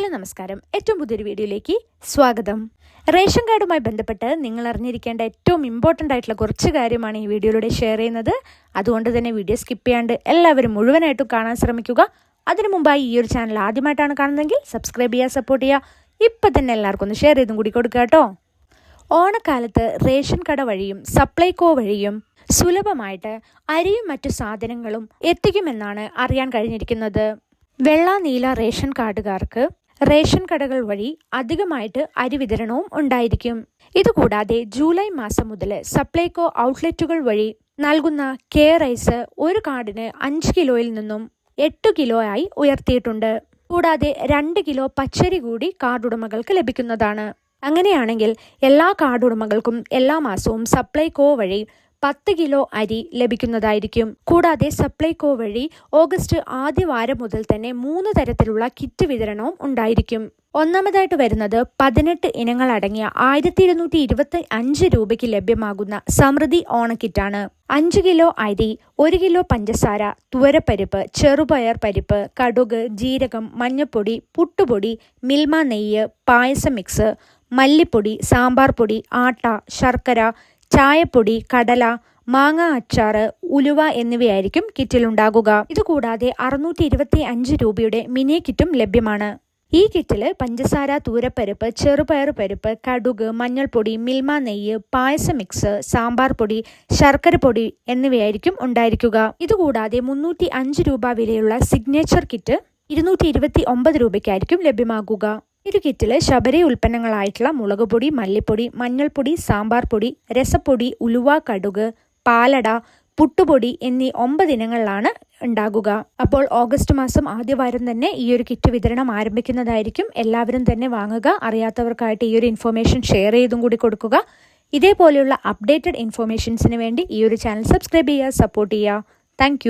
Hello നമസ്കാരം. ഏറ്റവും പുതിയൊരു വീഡിയോയിലേക്ക് സ്വാഗതം. റേഷൻ കാർഡുമായി ബന്ധപ്പെട്ട് നിങ്ങൾ അറിഞ്ഞിരിക്കേണ്ട ഏറ്റവും ഇമ്പോർട്ടന്റ് ആയിട്ടുള്ള കുറച്ച് കാര്യമാണ് ഈ വീഡിയോയിലൂടെ ഷെയർ ചെയ്യുന്നത്. അതുകൊണ്ട് തന്നെ വീഡിയോ സ്കിപ്പ് ചെയ്യാണ്ട് എല്ലാവരും മുഴുവനായിട്ടും കാണാൻ ശ്രമിക്കുക. അതിനു മുമ്പായി ഈ ഒരു ചാനൽ ആദ്യമായിട്ടാണ് കാണുന്നതെങ്കിൽ സബ്സ്ക്രൈബ് ചെയ്യുക സപ്പോർട്ട് ചെയ്യുക. ഇപ്പം തന്നെ എല്ലാവർക്കും ഒന്ന് ഷെയർ ചെയ്തും കൂടി കൊടുക്കുക കേട്ടോ. ഓണക്കാലത്ത് റേഷൻ കട വഴിയും സപ്ലൈകോ വഴിയും സുലഭമായിട്ട് അരിയും മറ്റു സാധനങ്ങളും എത്തിക്കുമെന്നാണ് അറിയാൻ കഴിഞ്ഞിരിക്കുന്നത്. വെള്ള നീല റേഷൻ കാർഡുകാർക്ക് റേഷൻ കടകൾ വഴി അധികമായിട്ട് അരി വിതരണവും ഉണ്ടായിരിക്കും. ഇതുകൂടാതെ ജൂലൈ മാസം മുതൽ സപ്ലൈകോ ഔട്ട്ലെറ്റുകൾ വഴി നൽകുന്ന കെ റൈസ് ഒരു കാർഡിന് അഞ്ച് കിലോയിൽ നിന്നും എട്ട് കിലോ ആയി ഉയർത്തിയിട്ടുണ്ട്. കൂടാതെ രണ്ട് കിലോ പച്ചരി കൂടി കാർഡ് ഉടമകൾക്ക് ലഭിക്കുന്നതാണ്. അങ്ങനെയാണെങ്കിൽ എല്ലാ കാർഡ് ഉടമകൾക്കും എല്ലാ മാസവും സപ്ലൈകോ വഴി പത്ത് കിലോ അരി ലഭിക്കുന്നതായിരിക്കും. കൂടാതെ സപ്ലൈകോ വഴി ഓഗസ്റ്റ് ആദ്യ വാരം മുതൽ തന്നെ മൂന്ന് തരത്തിലുള്ള കിറ്റ് വിതരണവും ഉണ്ടായിരിക്കും. ഒന്നാമതായിട്ട് വരുന്നത് പതിനെട്ട് ഇനങ്ങൾ അടങ്ങിയ ആയിരത്തി ഇരുന്നൂറ്റി ഇരുപത്തി അഞ്ച് രൂപയ്ക്ക് ലഭ്യമാകുന്ന സമൃദ്ധി ഓണക്കിറ്റാണ്. അഞ്ച് കിലോ അരി ഒരു കിലോ പഞ്ചസാര തുവരപ്പരിപ്പ് ചെറുപയർ പരിപ്പ് കടുക് ജീരകം മഞ്ഞപ്പൊടി പുട്ടുപൊടി മിൽമ നെയ്യ് പായസം മിക്സ് മല്ലിപ്പൊടി സാമ്പാർ പൊടി ആട്ട ശർക്കര ചായപ്പൊടി കടല മാങ്ങ അച്ചാർ ഉലുവ എന്നിവയായിരിക്കും കിറ്റിലുണ്ടാകുക ഇതുകൂടാതെ അറുന്നൂറ്റി ഇരുപത്തി അഞ്ച് രൂപയുടെ മിനി കിറ്റും ലഭ്യമാണ്. ഈ കിറ്റിൽ പഞ്ചസാര തൂരപ്പരിപ്പ് ചെറുപയർ പരിപ്പ് കടുക് മഞ്ഞൾപ്പൊടി മിൽമ നെയ്യ് പായസ മിക്സ് സാമ്പാർ പൊടി ശർക്കര പൊടി എന്നിവയായിരിക്കും ഉണ്ടായിരിക്കുക. ഇതുകൂടാതെ മുന്നൂറ്റി അഞ്ച് രൂപ വിലയുള്ള സിഗ്നേച്ചർ കിറ്റ് ഇരുന്നൂറ്റി ഇരുപത്തി ഒമ്പത് രൂപയ്ക്കായിരിക്കും ലഭ്യമാകുക. ഒരു കിറ്റിൽ ശബരി ഉൽപ്പന്നങ്ങളായിട്ടുള്ള മുളക് പൊടി മല്ലിപ്പൊടി മഞ്ഞൾപ്പൊടി സാമ്പാർ പൊടി രസപ്പൊടി ഉലുവ കടുക് പാലട പുട്ടുപൊടി എന്നീ ഒമ്പത് ഇനങ്ങളിലാണ് ഉണ്ടാകുക. അപ്പോൾ ഓഗസ്റ്റ് മാസം ആദ്യ വാരം തന്നെ ഈ ഒരു കിറ്റ് വിതരണം ആരംഭിക്കുന്നതായിരിക്കും. എല്ലാവരും തന്നെ വാങ്ങുക. അറിയാത്തവർക്കായിട്ട് ഈ ഒരു ഇൻഫർമേഷൻ ഷെയർ ചെയ്തും കൂടി കൊടുക്കുക. ഇതേപോലെയുള്ള അപ്ഡേറ്റഡ് ഇൻഫർമേഷൻസിന് വേണ്ടി ഈ ഒരു ചാനൽ സബ്സ്ക്രൈബ് ചെയ്യുക സപ്പോർട്ട് ചെയ്യുക. താങ്ക്